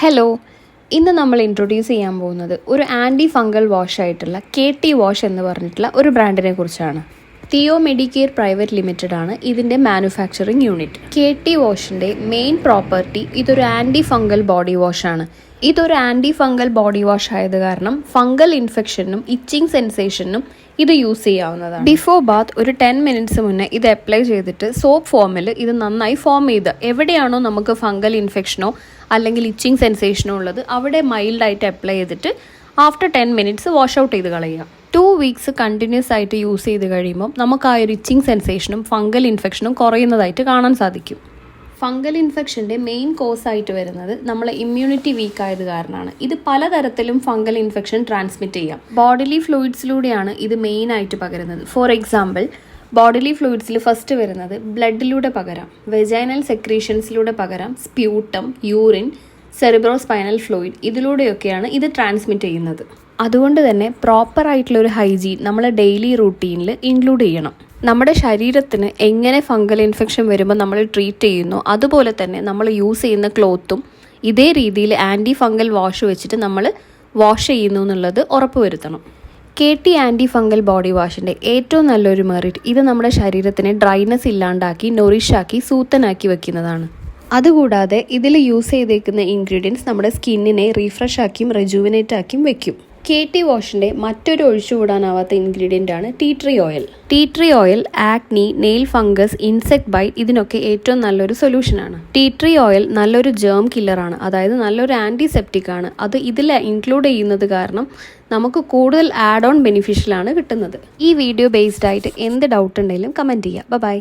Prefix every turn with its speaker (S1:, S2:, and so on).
S1: Hello ഇന്ന് നമ്മൾ introduce ചെയ്യാൻ പോകുന്നത് ഒരു ആന്റി ഫംഗൽ വാഷ് ആയിട്ടുള്ള കെ ടി വാഷ് എന്ന് പറഞ്ഞിട്ടുള്ള ഒരു ബ്രാൻഡിനെ കുറിച്ചാണ്. തിയോ മെഡിക്കെയർ പ്രൈവറ്റ് ലിമിറ്റഡ് ആണ് ഇതിന്റെ മാനുഫാക്ചറിംഗ് യൂണിറ്റ്. കെ ടി വാഷിന്റെ മെയിൻ പ്രോപ്പർട്ടി ഇതൊരു ആന്റി ഫംഗൽ ബോഡി വാഷ് ആണ് ഇതൊരു ആന്റി ഫംഗൽ ബോഡി വാഷ് ആയത് കാരണം ഫംഗൽ ഇൻഫെക്ഷനും ഇച്ചിങ് സെൻസേഷനും ഇത് യൂസ് ചെയ്യാവുന്നതാണ്. ബിഫോർ ബാത്ത് ഒരു ടെൻ മിനിറ്റ്സ് മുന്നേ ഇത് അപ്ലൈ ചെയ്തിട്ട് സോപ്പ് ഫോമിൽ ഇത് നന്നായി ഫോം ചെയ്ത് എവിടെയാണോ നമുക്ക് ഫംഗൽ ഇൻഫെക്ഷനോ അല്ലെങ്കിൽ ഇച്ചിങ് സെൻസേഷനോ ഉള്ളത് അവിടെ മൈൽഡായിട്ട് അപ്ലൈ ചെയ്തിട്ട് after ten minutes wash out ചെയ്ത് കളയുക. ടു വീക്സ് കണ്ടിന്യൂസ് ആയിട്ട് യൂസ് ചെയ്ത് കഴിയുമ്പോൾ നമുക്ക് ആ ഒരു ഇച്ചിങ് സെൻസേഷനും ഫംഗൽ ഇൻഫെക്ഷനും കുറയുന്നതായിട്ട് കാണാൻ സാധിക്കും. ഫംഗൽ ഇൻഫെക്ഷന്റെ മെയിൻ കോസ് ആയിട്ട് വരുന്നത് നമ്മളെ ഇമ്മ്യൂണിറ്റി വീക്ക് ആയത് കാരണമാണ്. ഇത് പലതരത്തിലും ഫംഗൽ ഇൻഫെക്ഷൻ ട്രാൻസ്മിറ്റ് ചെയ്യാം. ബോഡിലി ഫ്ലൂയിഡ്സിലൂടെയാണ് ഇത് മെയിൻ ആയിട്ട് പകരുന്നത്. ഫോർ എക്സാമ്പിൾ ബോഡിലി ഫ്ലൂയിഡ്സിൽ ഫസ്റ്റ് വരുന്നത് ബ്ലഡിലൂടെ പകരാം. വെജൈനൽ സെക്രീഷൻസിലൂടെ പകരാം. Sputum urine cerebrospinal fluid ഇതിലൂടെയൊക്കെയാണ് ഇത് ട്രാൻസ്മിറ്റ് ചെയ്യുന്നത്. അതുകൊണ്ട് തന്നെ പ്രോപ്പർ ആയിട്ടുള്ള ഒരു ഹൈജീൻ നമ്മൾ ഡെയിലി റൂട്ടീനിൽ ഇൻക്ലൂഡ് ചെയ്യണം. നമ്മുടെ ശരീരത്തിന് എങ്ങനെ ഫംഗൽ ഇൻഫെക്ഷൻ വരുമ്പോൾ നമ്മൾ ട്രീറ്റ് ചെയ്യുന്നു അതുപോലെ തന്നെ നമ്മൾ യൂസ് ചെയ്യുന്ന ക്ലോത്തും ഇതേ രീതിയിൽ ആന്റി ഫംഗൽ വാഷ് വെച്ചിട്ട് നമ്മൾ വാഷ് ചെയ്യുന്നു എന്നുള്ളത് ഉറപ്പുവരുത്തണം K T anti fungal body വാഷിന്റെ ഏറ്റവും നല്ലൊരു മെറിറ്റ് ഇത് നമ്മുടെ ശരീരത്തിന് ഡ്രൈനസ് ഇല്ലാണ്ടാക്കി നൊറിഷാക്കി സൂത്തനാക്കി വെക്കുന്നതാണ്. അതുകൂടാതെ ഇതിൽ യൂസ് ചെയ്തേക്കുന്ന ഇൻഗ്രീഡിയൻസ് നമ്മുടെ സ്കിന്നിനെ റീഫ്രഷ് ആക്കിയും റെജുവിനേറ്റ് ആക്കിയും വെക്കും. കെ ടി വാഷിന്റെ മറ്റൊരു ഒഴിച്ചുകൂടാനാവാത്ത ഇൻഗ്രീഡിയന്റ് ആണ് tea tree oil tea tree oil acne nail fungus insect bite ഇതിനൊക്കെ ഏറ്റവും നല്ലൊരു സൊല്യൂഷനാണ് ടീ ട്രീ ഓയിൽ നല്ലൊരു ജേം കില്ലറാണ് അതായത് നല്ലൊരു ആന്റിസെപ്റ്റിക് ആണ്. അത് ഇതിൽ ഇൻക്ലൂഡ് ചെയ്യുന്നത് കാരണം നമുക്ക് കൂടുതൽ ആഡ് ഓൺ ബെനിഫിഷ്യലാണ് കിട്ടുന്നത്. ഈ വീഡിയോ ബേസ്ഡ് ആയിട്ട് എന്ത് ഡൗട്ട് ഉണ്ടെങ്കിലും കമന്റ് ചെയ്യുക ബൈ